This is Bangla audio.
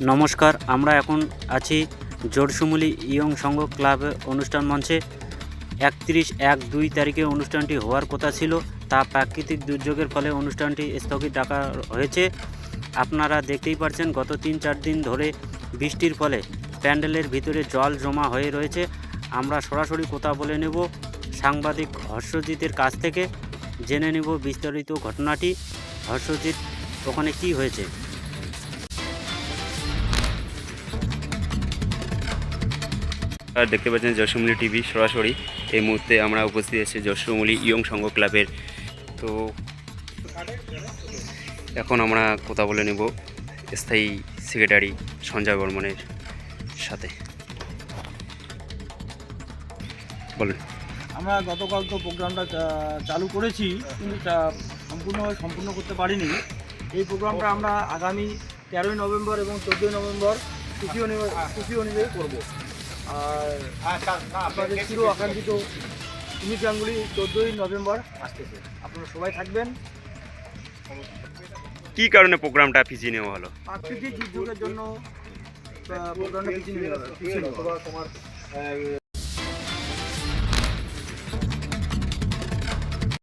নমস্কার, আমরা এখন আছি জোরসুমুলি ইয়ং সংঘ ক্লাব অনুষ্ঠান মঞ্চে। একত্রিশ এক দুই তারিখে অনুষ্ঠানটি হওয়ার কথা ছিল, তা প্রাকৃতিক দুর্যোগের ফলে অনুষ্ঠানটি স্থগিত রাখা হয়েছে। আপনারা দেখতেই পাচ্ছেন গত তিন চার দিন ধরে বৃষ্টির ফলে প্যান্ডেলের ভিতরে জল জমা হয়ে রয়েছে। আমরা সরাসরি কথা বলে নেব সাংবাদিক হর্ষজিতের কাছ থেকে। জেনে নেব বিস্তারিত ঘটনাটি। হর্ষজিৎ, ওখানে কি হয়েছে? আর দেখতে পাচ্ছেন যশোমলি টিভি সরাসরি। এই মুহূর্তে আমরা উপস্থিত আছি যশোমলি ইয়ং সংঘ ক্লাবের। তো এখন আমরা কথা বলে নেব স্থায়ী সেক্রেটারি সঞ্জয় বর্মনের সাথে। বলেন। আমরা গতকাল তো প্রোগ্রামটা চালু করেছি, কিন্তু সম্পূর্ণভাবে সম্পূর্ণ করতে পারিনি। এই প্রোগ্রামটা আমরা আগামী তেরোই নভেম্বর এবং চোদ্দোই নভেম্বর অনুযায়ী তিথি অনুযায়ী করব। আর আপনাদের চির আকাঙ্ক্ষিত সুমিত গাঙ্গুলি চোদ্দোই নভেম্বর আসতেছে। আপনারা সবাই থাকবেন। কি কারণে প্রোগ্রামটা পিছিয়ে নেওয়া হলো? প্রাকৃতিক দুর্যোগের জন্য প্রোগ্রামটা পিছিয়ে নেওয়া নেওয়া।